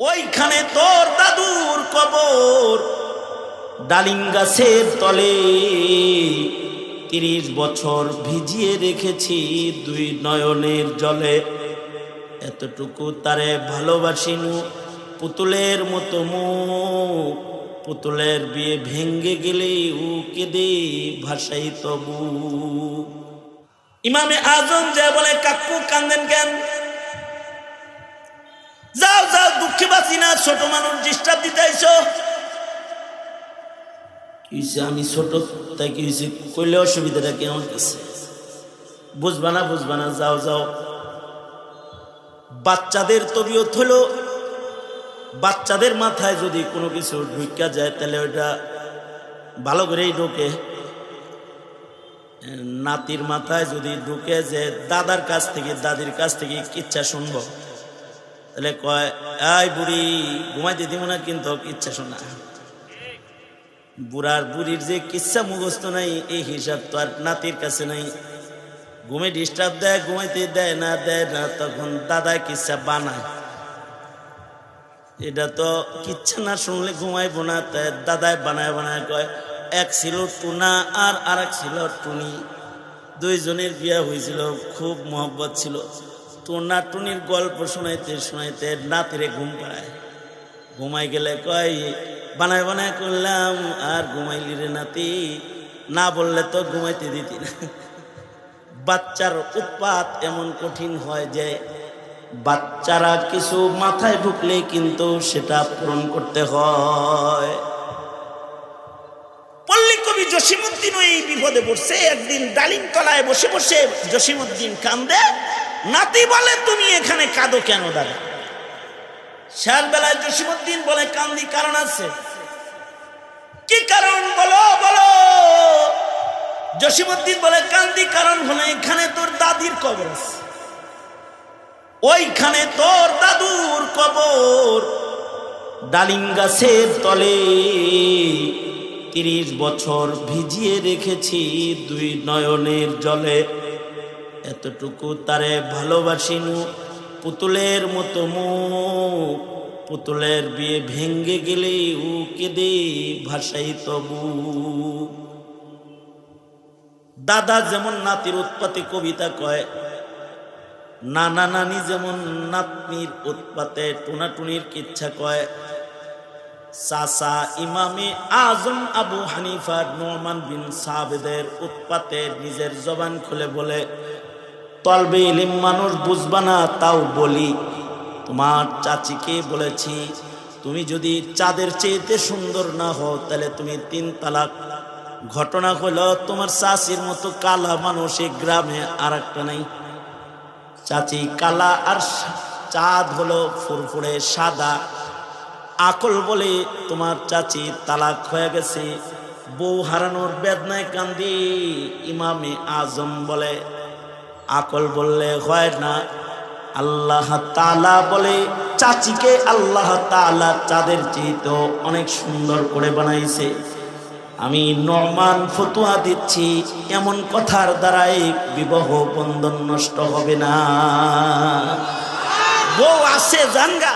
ওইখানে তোর দাদুর কবর। ডালিম গাছের তলে তিরিশ বছর ভিজিয়ে রেখেছি দুই নয়নের জলে। এতটুকু তারে ভালোবাসিনু, পুতুলের মতো মুখ। পুতুলের বিয়ে ভেঙ্গে গেলে উ কেঁদে ভাসাই তবু। ইমামে আজম যে বলে, কাকু কান্দেন কেন? দুঃখে বাঁচি না, ছোট মানুষ ডিস্টার্ব দিতে আইসো কিসে আমি ছোট, তাই কি হয়েছে কইলে অসুবিধাটা কি আমার কাছে? বুঝবা না বুঝবা না, যাও যাও। বাচ্চাদের তবিয়ত হলো, বাচ্চাদের মাথায় যদি কোনো কিছু ঢুকা যায়, তাহলে ওইটা ভালো করেই ঢোকে। নাতির মাথায় যদি ঢুকে যে, দাদার কাছ থেকে, দাদির কাছ থেকে ইচ্ছা শুনব, তাহলে কয় আই বুড়ি, ঘুমাইতে দিব না কিন্তু ইচ্ছা শোনা। বুড়ার বুড়ির যে কিচ্ছা মুখস্থ নাই, এই হিসাব তো আর নাতির কাছে নাই। ঘুমে ডিস্টার্ব দেয়, ঘুমাইতে দেয় না দেয় না, তখন দাদায় কিচ্ছা বানায়। এটা তো কিচ্ছা না শুনলে ঘুমাইবো না, তাই দাদায় বানায় বানায় কয়, এক ছিল টুনা আর আর এক ছিল টুনি। দুইজনের বিয়া হয়েছিল, খুব মহব্বত ছিল। টুনা টুনির গল্প শোনাইতে শোনাইতে নাতিরে ঘুম পাড়ায় ঘুমাই গেলে কয়, বানায় বানায় করলাম, আর ঘুমাইলি রে নাতি। না বললে তো ঘুমাইতে দিতি না। বাচ্চার উৎপাত এমন কঠিন হয় যে বাচ্চারা কিছু মাথায় ঢুকলে কিন্তু সেটা পূরণ করতে হয়। পল্লী কবি এই বিপদে পড়ছে। একদিন ডালিম তলায় বসে বসে জসিমুদ্দিন কান্দে। নাতি বলে, তুমি এখানে কাঁদো কেন দাদা? শেয়ার বেলায় জসিমুদ্দিন বলে, কান্দি, কারণ আছে। কি কারণ? বলো বলো। জসিমুদ্দিন বলে, কান্দি, কারণ হলো এখানে তোর দাদির কবর আছে। ওইখানে তোর দাদুর কবর। ডালিম গাছের তলে তিরিশ বছর ভিজিয়ে রেখেছি দুই নয়নের জলে। এতটুকু তারে ভালোবাসিনু। পুতুলের মতো মুখ, পুতুলের বিয়ে ভেঙ্গে গেলে উ কেঁদে ভাসাই তবু। দাদা যেমন নাতির উৎপাতে কবিতা কয়, নানা নানি যেমন নাতনির উৎপাতে টুনাটুনির কিচ্ছা কয়। চাচা ইমামে আজম আবু হানিফা নোমান বিন সাবেদের উৎপাতে নিজের জবান খুলে বলে তলবে ইলিম মানুষ বুঝবা না, তাও বলি। তোমার চাচিকে বলেছি, তুমি যদি চাঁদের চেয়েতে সুন্দর না হও, তাহলে তুমি তিন তালাক। ঘটনা হলো, তোমার চাচির মতো কালা মানুষ এই গ্রামে আর একটা নাই। চাচি কালা আর চাঁদ হলো ফুরফুরে সাদা। আকল বলে, তোমার চাচি তালাক হয়ে গেছে। বউ হারানোর বেদনায় কান্দি, ইমামে আজম বলে। আকল বললে হয় না। আল্লাহ তালা বলে, চাচিকে আল্লাহ তালা চাঁদের চেয়ে অনেক সুন্দর করে বানাইছে। আমি নমান ফতুয়া দিচ্ছি, এমন কথার দ্বারাই বিবাহ বন্ধন নষ্ট হবে না। বউ আছে জানগা।